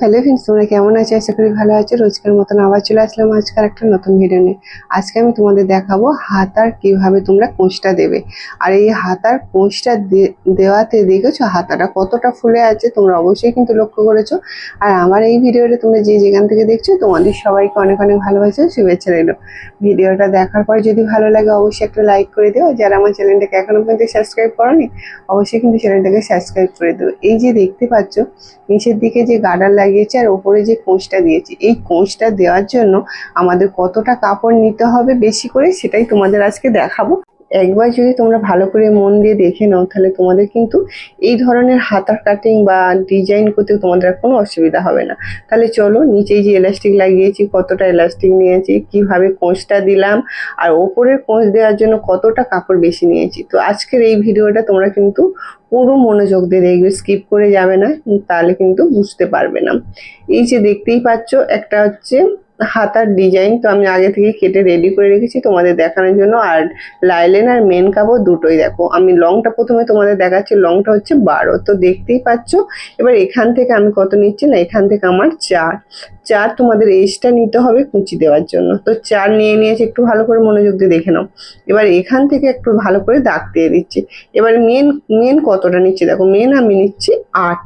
Hello friends তোমরা কেমন আছো? আশা করি ভালো আছো। রোজকার মতন আবার চলে আসলাম আজকাল একটা নতুন ভিডিও নিয়ে। আজকে আমি তোমাদের দেখাবো হাতার কীভাবে তোমরা কোঁচটা দেবে। আর এই হাতার কোঁচটা দেওয়াতে দেখেছ? হাতাটা কতটা ফুলে আছে তোমরা অবশ্যই কিন্তু লক্ষ্য করেছ। আর আমার এই ভিডিওটা তোমরা যে যেখান থেকে দেখছ, তোমাদের সবাইকে অনেক অনেক ভালোবাসা শুভেচ্ছা রইল। ভিডিওটা দেখার পর যদি ভালো লাগে, অবশ্যই একটা লাইক করে দিও। যারা আমার চ্যানেলটাকে এখনও পর্যন্ত সাবস্ক্রাইব করনি, অবশ্যই কিন্তু চ্যানেলটাকে সাবস্ক্রাইব করে দিও। এই যে দেখতে পাচ্ছ, নিচের দিকে যে গার্ডার লাগিয়েছে আর ওপরে যে কোঁচটা দিয়েছি, এই কোঁচটা দেওয়ার জন্য আমাদের কতটা কাপড় নিতে হবে বেশি করে সেটাই তোমাদের আজকে দেখাবো। একবার যদি তোমরা ভালো করে মন দিয়ে দেখে নাও, তাহলে তোমাদের কিন্তু এই ধরনের হাতার কাটিং বা ডিজাইন করতে তোমাদের কোনো অসুবিধা হবে না। তাহলে চলো নিচেই যে এলাস্টিক লাগিয়েছি, কতটা এলাস্টিক নিয়েছি, কীভাবে কোঁচটা দিলাম, আর ওপরের কোঁচ দেওয়ার জন্য কতটা কাপড় বেশি নিয়েছি। তো আজকের এই ভিডিওটা তোমরা কিন্তু পুরো মনোযোগ দিয়ে দেখবে স্কিপ করে যাবে না, তাহলে কিন্তু বুঝতে পারবে না। এই যে দেখতেই পাচ্ছ, একটা হচ্ছে হাতার ডিজাইন তো আমি আগে থেকে কেটে রেডি করে রেখেছি তোমাদের দেখানোর জন্য। আর লাইলেন আর মেন কাপড় দুটোই দেখো। আমি লংটা প্রথমে তোমাদের দেখাচ্ছি লংটা হচ্ছে বারো। তো দেখতেই পাচ্ছ, এবার এখান থেকে আমি কত নিচ্ছি না, এখান থেকে আমার চার। চার তোমাদের এজটা নিতে হবে কুচি দেওয়ার জন্য। তো চার নিয়ে নিয়েছি, একটু ভালো করে মনোযোগ দিয়ে দেখে নাও। এবার এখান থেকে একটু ভালো করে দাগ দিয়ে দিচ্ছি। এবার মেন মেন কতটা নিচ্ছি? দেখো মেন আমি নিচ্ছি আট।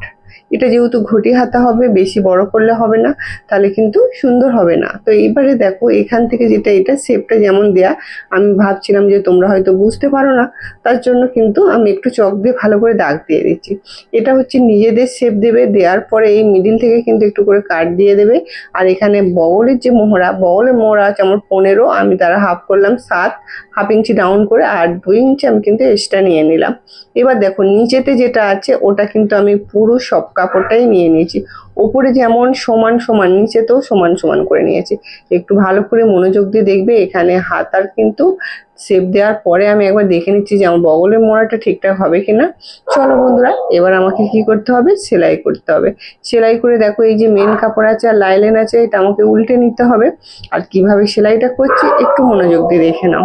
এটা যেহেতু ঘটি হাতা হবে, বেশি বড় করলে হবে না, তাহলে কিন্তু সুন্দর হবে না। তো এইবারে দেখো, এখান থেকে যেটা, এটা শেপটা যেমন দেয়া, আমি ভাবছিলাম যে তোমরা হয়তো বুঝতে পারো না, তার জন্য কিন্তু আমি একটু চক দিয়ে ভালো করে দাগ দিয়ে দিচ্ছি। এটা হচ্ছে নিজেদের শেপ দেবে, দেওয়ার পরে এই মিডিল থেকে কিন্তু একটু করে কাট দিয়ে দেবে। আর এখানে বগলের যে মোহরা, বগলের মোহরা আছে আমার পনেরো, আমি তারা হাফ করলাম সাত হাফ ইঞ্চি ডাউন করে আর দুই ইঞ্চি আমি কিন্তু এক্সট্রা নিয়ে নিলাম। এবার দেখো, নিচেতে যেটা আছে, ওটা কিন্তু আমি পুরো সব কাপড়টাই নিয়ে নিয়েছি। ওপরে যেমন সমান সমান নিচে তো সমান সমান করে নিয়েছি। একটু ভালো করে মনোযোগ দিয়ে দেখবে, এখানে হাতার কিন্তু শেপ দেওয়ার পরে আমি একবার দেখে নিচ্ছি যে আমার বগলের মোড়াটা ঠিকঠাক হবে কিনা। চলো বন্ধুরা, এবার আমাকে কি করতে হবে? সেলাই করতে হবে। সেলাই করে দেখো, এই যে মেন কাপড় আছে আর লাইলেন আছে, এটা আমাকে উল্টে নিতে হবে। আর কীভাবে সেলাইটা করছি, একটু মনোযোগ দিয়ে দেখে নাও।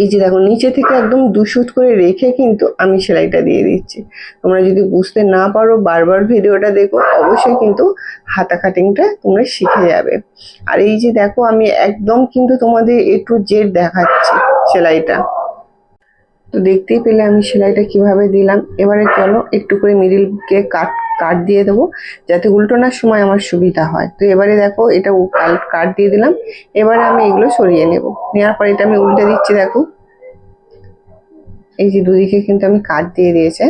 এই যে দেখো, নিচে থেকে একদম দুশুট করে রেখে কিন্তু আমি সেলাইটা দিয়ে দিচ্ছি। তোমরা যদি বুঝতে না পারো বারবার ভিডিওটা দেখো, অবশ্যই কিন্তু হাতা কাটিংটা তোমরা শিখে যাবে। আর এই যে দেখো, আমি একদম কিন্তু তোমাদের একটু জেড দেখাচ্ছি সেলাইটা। তো দেখতেই পেলে আমি সেলাইটা কীভাবে দিলাম। এবারে চলো একটু করে মিডিলকে কাট কাট দিয়ে দেবো, যাতে উল্টোনার সময় আমার সুবিধা হয়। তো এবারে দেখো, এটা কাট দিয়ে দিলাম। এবারে আমি এগুলো সরিয়ে নেব। নেওয়ার পর এটা আমি উল্টে দিচ্ছি, দেখো। এই যে দুদিকে কিন্তু আমি কাট দিয়ে দিয়েছে,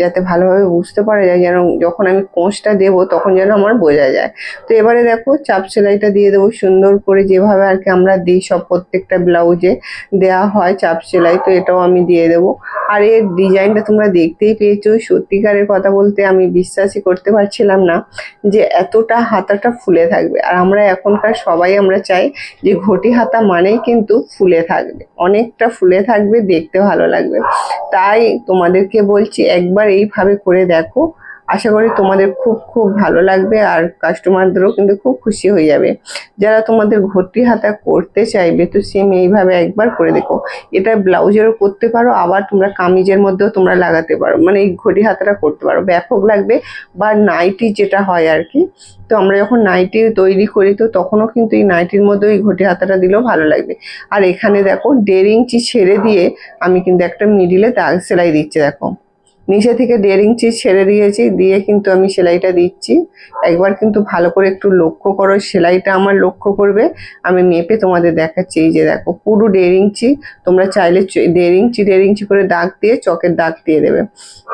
যাতে ভালোভাবে বুঝতে পারা যায় যেন যখন আমি কোঁচটা দেবো তখন যেন আমার বোঝা যায়। তো এবারে দেখো চাপ সেলাইটা দিয়ে দেবো সুন্দর করে, যেভাবে আর কি আমরা দিই সব প্রত্যেকটা ব্লাউজে দেওয়া হয় চাপ সেলাই, তো এটাও আমি দিয়ে দেবো। আর এর ডিজাইনটা তোমরা দেখতেই পেয়েছ, সত্যিকারের কথা বলতে আমি বিশ্বাসই করতে পারছিলাম না যে এতটা হাতাটা ফুলে থাকবে। আর আমরা এখনকার সবাই আমরা চাই যে ঘটি হাতা মানেই কিন্তু ফুলে থাকবে, অনেকটা ফুলে থাকবে, দেখতে ভালো লাগবে। তাই তোমাদেরকে বলছি একবার এইভাবে করে দেখো। আশা করি তোমাদের খুব খুব ভালো লাগবে আর কাস্টমারদেরও কিন্তু খুব খুশি হয়ে যাবে। যারা তোমাদের ঘটি হাতা করতে চাইবে, তো সেম এইভাবে একবার করে দেখো। এটা ব্লাউজেরও করতে পারো, আবার তোমরা কামিজের মধ্যেও তোমরা লাগাতে পারো। মানে এই ঘটি হাতাটা করতে পারো। ব্যাপক লাগবে, বা নাইটি যেটা হয় আর কি। তো আমরা যখন নাইটি তৈরি করি, তো তখনও কিন্তু এই নাইটির মধ্যে এই ঘটি হাতাটা দিলেও ভালো লাগবে। আর এখানে দেখো, দেড় ইঞ্চি ছেড়ে দিয়ে আমি কিন্তু একটা মিডিলে দাগ সেলাই দিচ্ছি, দেখো। নিচে থেকে দেড় ইঞ্চি ছেড়ে দিয়েছি, দিয়ে কিন্তু আমি সেলাইটা দিচ্ছি। একবার কিন্তু ভালো করে একটু লক্ষ্য করো সেলাইটা আমার লক্ষ্য করবে। আমি মেপে তোমাদের দেখাচ্ছি, এই যে দেখো, পুরো দেড় ইঞ্চি, তোমরা চাইলে দেড় ইঞ্চি দেড় ইঞ্চি করে দাগ দিয়ে চকের দাগ দিয়ে দেবে।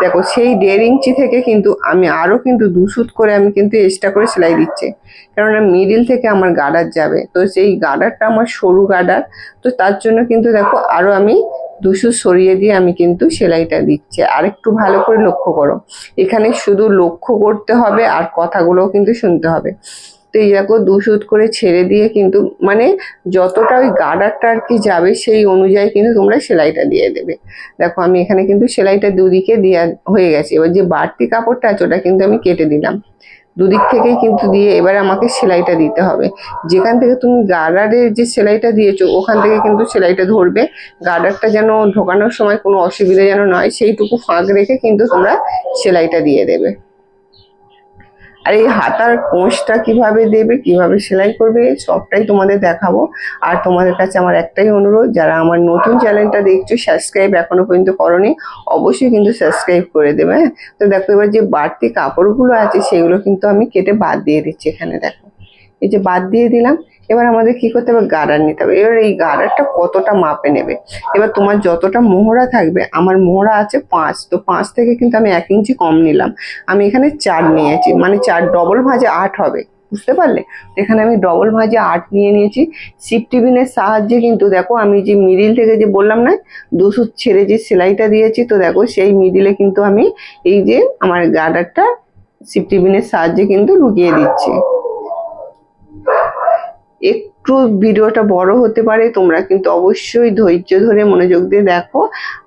দেখো, সেই দেড় ইঞ্চি থেকে কিন্তু আমি আরও কিন্তু দুশুত করে আমি কিন্তু এক্সট্রা করে সেলাই দিচ্ছি। কেননা মিডিল থেকে আমার গার্ডার যাবে। তো সেই গার্ডারটা আমার সরু গার্ডার, তো তার জন্য কিন্তু দেখো আরও আমি দুশো সরিয়ে দিয়ে আমি কিন্তু সেলাইটা দিচ্ছি। আর একটু ভালো করে লক্ষ্য করো। এখানে শুধু লক্ষ্য করতে হবে আর কথাগুলোও কিন্তু শুনতে হবে। তো এই দেখো দুশুত করে ছেড়ে দিয়ে কিন্তু মানে যতটা ওই গার্ডারটা আর কি যাবে সেই অনুযায়ী কিন্তু তোমরা সেলাইটা দিয়ে দেবে। দেখো, আমি এখানে কিন্তু সেলাইটা দুদিকে দেওয়া হয়ে গেছে। এবার যে বাড়তি কাপড়টা আছে, ওটা কিন্তু আমি কেটে দিলাম। দুদিক থেকেই কিন্তু দিয়ে এবার আমাকে সেলাইটা দিতে হবে। যেখান থেকে তুমি গার্ডারের যে সেলাইটা দিয়েছ, ওখান থেকে কিন্তু সেলাইটা ধরবে। গার্ডারটা যেন ঢোকানোর সময় কোনো অসুবিধা যেন নয়, সেইটুকু ফাঁক রেখে কিন্তু তোমরা সেলাইটা দিয়ে দেবে। আর এই হাতার কোঁচটা কীভাবে দেবে, কীভাবে সেলাই করবে সবটাই তোমাদের দেখাবো। আর তোমাদের কাছে আমার একটাই অনুরোধ, যারা আমার নতুন চ্যানেলটা দেখছ, সাবস্ক্রাইব এখনও পর্যন্ত করনি, অবশ্যই কিন্তু সাবস্ক্রাইব করে দেবে হ্যাঁ? তো দেখো এবার যে বাড়তি কাপড়গুলো আছে, সেগুলো কিন্তু আমি কেটে বাদ দিয়ে দিচ্ছি এখানে, দেখো। এই যে বাদ দিয়ে দিলাম এবার আমাদের কি করতে হবে? গার্ডার নিতে হবে। এবার এই গার্ডারটা কতটা মাপে নেবে? এবার তোমার যতটা মোহরা থাকবে, আমার মোহরা আছে পাঁচ। তো পাঁচ থেকে কিন্তু আমি এক ইঞ্চি কম নিলাম। আমি এখানে চার নিয়েছি। মানে চার ডবল ভাঁজে আট হবে। বুঝতে পারলে? এখানে আমি ডবল ভাঁজে আট নিয়ে নিয়েছি। সিপ টিফিনের সাহায্যে কিন্তু দেখো, আমি যে মিডিল থেকে যে বললাম না, দুশো ছেড়ে যে সেলাইটা দিয়েছি, তো দেখো সেই মিডিলে কিন্তু আমি এই যে আমার গার্ডারটা সিপ টিফিনের সাহায্যে কিন্তু লুকিয়ে দিচ্ছি। একটু ভিডিওটা বড় হতে পারে, তোমরা কিন্তু অবশ্যই ধৈর্য ধরে মনোযোগ দিয়ে দেখো।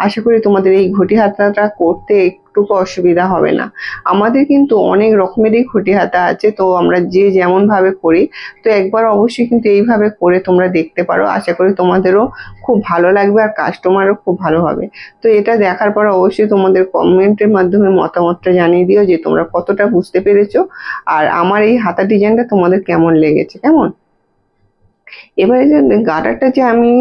আশা করি তোমাদের এই ঘটি হাতাটা করতে একটুকু অসুবিধা হবে না। আমাদের কিন্তু অনেক রকমেরই ঘটি হাতা আছে, তো আমরা যে যেমন ভাবে করি, তো একবার অবশ্যই কিন্তু এইভাবে করে তোমরা দেখতে পারো। আশা করি তোমাদেরও খুব ভালো লাগবে আর কাস্টমারও খুব ভালো হবে। তো এটা দেখার পর অবশ্যই তোমাদের কমেন্টের মাধ্যমে মতামতটা জানিয়ে দিও যে তোমরা কতটা বুঝতে পেরেছ। আর আমার এই হাতা ডিজাইনটা তোমাদের কেমন লেগেছে, কেমন? এবারে যে গার্ডারটা যে আমি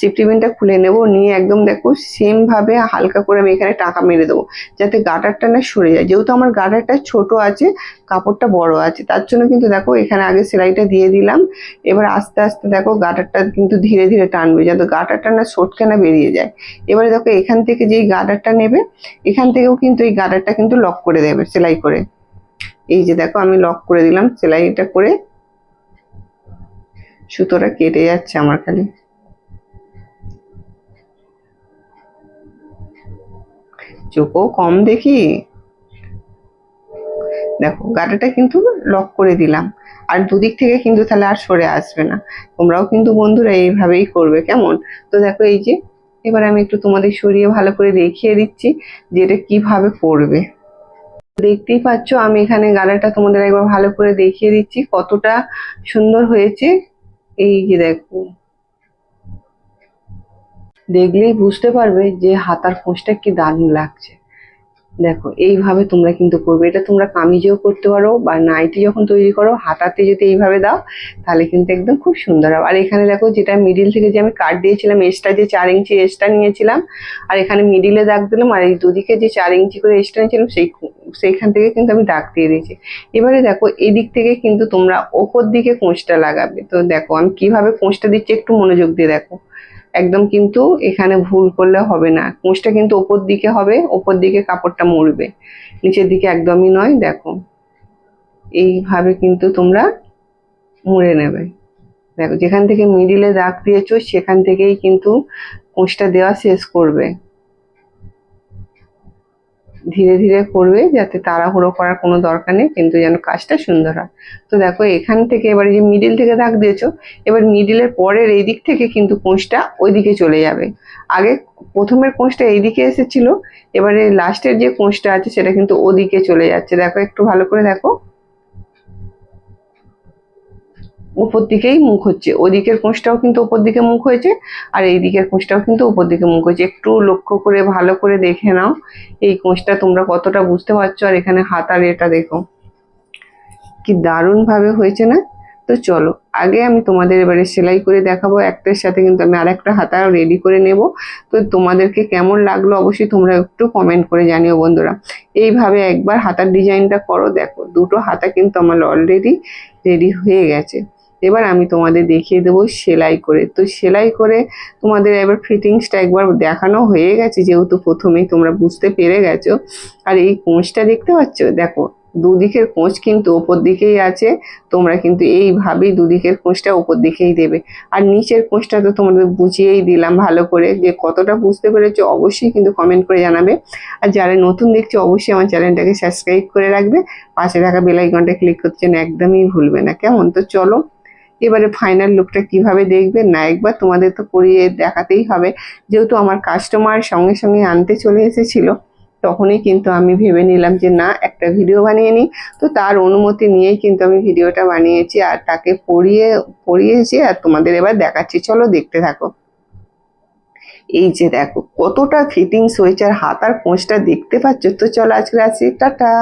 সিফটিবিনটা খুলে নেব, নিয়ে একদম দেখো সেম ভাবে হালকা করে আমি এখানে টাকা মেরে দেবো, যাতে গার্ডারটা না সরে যায়। যেহেতু আমার গার্ডারটা ছোট আছে, কাপড়টা বড় আছে, তার জন্য কিন্তু দেখো এখানে আগে সেলাইটা দিয়ে দিলাম। এবার আস্তে আস্তে দেখো গার্ডারটা কিন্তু ধীরে ধীরে টানবে, যাতে গার্ডারটা না সটকে না বেরিয়ে যায়। এবারে দেখো এখান থেকে যেই গার্ডারটা নেবে, এখান থেকেও কিন্তু এই গার্ডারটা কিন্তু লক করে দেবে সেলাই করে। এই যে দেখো আমি লক করে দিলাম, সেলাইটা করে সুতোটা কেটে যাচ্ছে আমার খালি। চোখও কম দেখি। দেখো, গাটাটা কিন্তু লক করে দিলাম। আর দুদিক থেকে কিন্তু তাহলে আর সরে আসবে না। তোমরাও কিন্তু বন্ধুরা এইভাবেই করবে, কেমন? তো দেখো, এই যে, এবার আমি একটু তোমাদের সরিয়ে ভালো করে দেখিয়ে দিচ্ছি যে এটা কীভাবে করবে দেখতেই পাচ্ছ, আমি এখানে গালাটা তোমাদের একবার ভালো করে দেখিয়ে দিচ্ছি কতটা সুন্দর হয়েছে। এই যে দেখো। দেখলেই বুঝতে পারবে যে হাতার ফোঁসটা কি দারুণ লাগছে। দেখো, এইভাবে তোমরা কিন্তু করবে। এটা তোমরা কামিজেও করতে পারো বা নাইটি যখন তৈরি করো, হাতাতে যদি এইভাবে দাও, তাহলে কিন্তু একদম খুব সুন্দর হবে। আর এখানে দেখো, যেটা মিডিল থেকে যে আমি কাট দিয়েছিলাম এক্সট্রা যে চার ইঞ্চি এক্সট্রা নিয়েছিলাম, আর এখানে মিডিলে দাগ দিলাম, আর এই দুদিকে যে চার ইঞ্চি করে এক্সট্রা নিয়েছিলাম, সেই সেইখান থেকে কিন্তু আমি দাগ দিয়ে দিয়েছি। এবারে দেখো, এদিক থেকে কিন্তু তোমরা ওপর দিকে কোঁচটা লাগাবে। তো দেখো, আমি কীভাবে কোঁচটা দিচ্ছি একটু মনোযোগ দিয়ে দেখো। একদম কিন্তু এখানে ভুল করলে হবে না। কুঁচটা কিন্তু ওপর দিকে হবে, ওপর দিকে কাপড়টা মুড়বে নিচের দিকে একদমই নয়, দেখো। এইভাবে কিন্তু তোমরা মুড়ে নেবে। দেখো, যেখান থেকে মিডিলে দাগ দিয়েছ, সেখান থেকেই কিন্তু কোঁচটা দেওয়া শেষ করবে। ধীরে ধীরে করবে যাতে তাড়াহুড়ো করার কোনো দরকার নেই, কিন্তু যেন কাজটা সুন্দর হয়। তো দেখো, এখান থেকে এবারে যে মিডিল থেকে দাগ দিয়েছ, এবার মিডিলের পরের এই দিক থেকে কিন্তু কোঁচটা ওই দিকে চলে যাবে। আগে প্রথমের কোঁচটা এইদিকে এসেছিল, এবারে লাস্টের যে কোঁচটা আছে সেটা কিন্তু ওদিকে চলে যাচ্ছে। দেখো, একটু ভালো করে দেখো। উপর দিকেই মুখ হচ্ছে। ওদিকের কোঁচটাও কিন্তু উপর দিকে মুখ হয়েছে, আর এই দিকের কোঁচটাও কিন্তু উপর দিকে মুখ হয়েছে। একটু লক্ষ্য করে, ভালো করে দেখে নাও এই কোঁচটা তোমরা কতটা বুঝতে পারছ, আর এখানে হাতার এটা দেখো। কি দারুণ ভাবে হয়েছে না? তো চলো, আগে আমি তোমাদের এবারে সেলাই করে দেখাবো, একটার সাথে কিন্তু আমি আর আরেকটা হাতা রেডি করে নেব। তো তোমাদেরকে কেমন লাগল অবশ্যই তোমরা একটু কমেন্ট করে জানিও বন্ধুরা। এইভাবে একবার হাতার ডিজাইনটা করো, দেখো দুটো হাতা কিন্তু আমার অলরেডি রেডি হয়ে গেছে। এবার আমি তোমাদের দেখিয়ে দেবো সেলাই করে। তো সেলাই করে তোমাদের এবার ফিটিংসটা একবার দেখানো হয়ে গেছে, যেহেতু প্রথমেই তোমরা বুঝতে পেরে গেছো। আর এই কোঁচটা দেখতে পাচ্ছ? দেখো, দুদিকের কোঁচ কিন্তু ওপর দিকেই আছে, তোমরা কিন্তু এইভাবেই দুদিকের কোঁচটা ওপর দিকেই দেবে। আর নিচের কোঁচটা তো তোমাদের বুঝিয়েই দিলাম ভালো করে, যে কতটা বুঝতে পেরেছ অবশ্যই কিন্তু কমেন্ট করে জানাবে। আর যারা নতুন দেখছ, অবশ্যই আমার চ্যানেলটাকে সাবস্ক্রাইব করে রাখবে। পাশে থাকা বেলাইকনটা ক্লিক করছেন একদমই ভুলবে না। কেমন? তো চলো এবারে ফাইনাল লুকটা কীভাবে দেখবে? না, একবার তোমাদের তো করিয়ে দেখাতেই হবে। যেহেতু আমার কাস্টমার সঙ্গে সঙ্গে আনতে চলে এসেছিল, তখনই কিন্তু আমি ভেবে নিলাম যে, না, একটা ভিডিও বানিয়ে নিই। তো তার অনুমতি নিয়েই কিন্তু আমি ভিডিওটা বানিয়েছি আর তাকে পড়িয়ে পড়িয়েছি আর তোমাদের এবার দেখাচ্ছি। চলো দেখতে থাকো। এই যে দেখো, কতটা ফিটিংস হয়েছে আর হাতার কোঁচটা দেখতে পাচ্ছ? তো চলো আজকে আছি টাটা!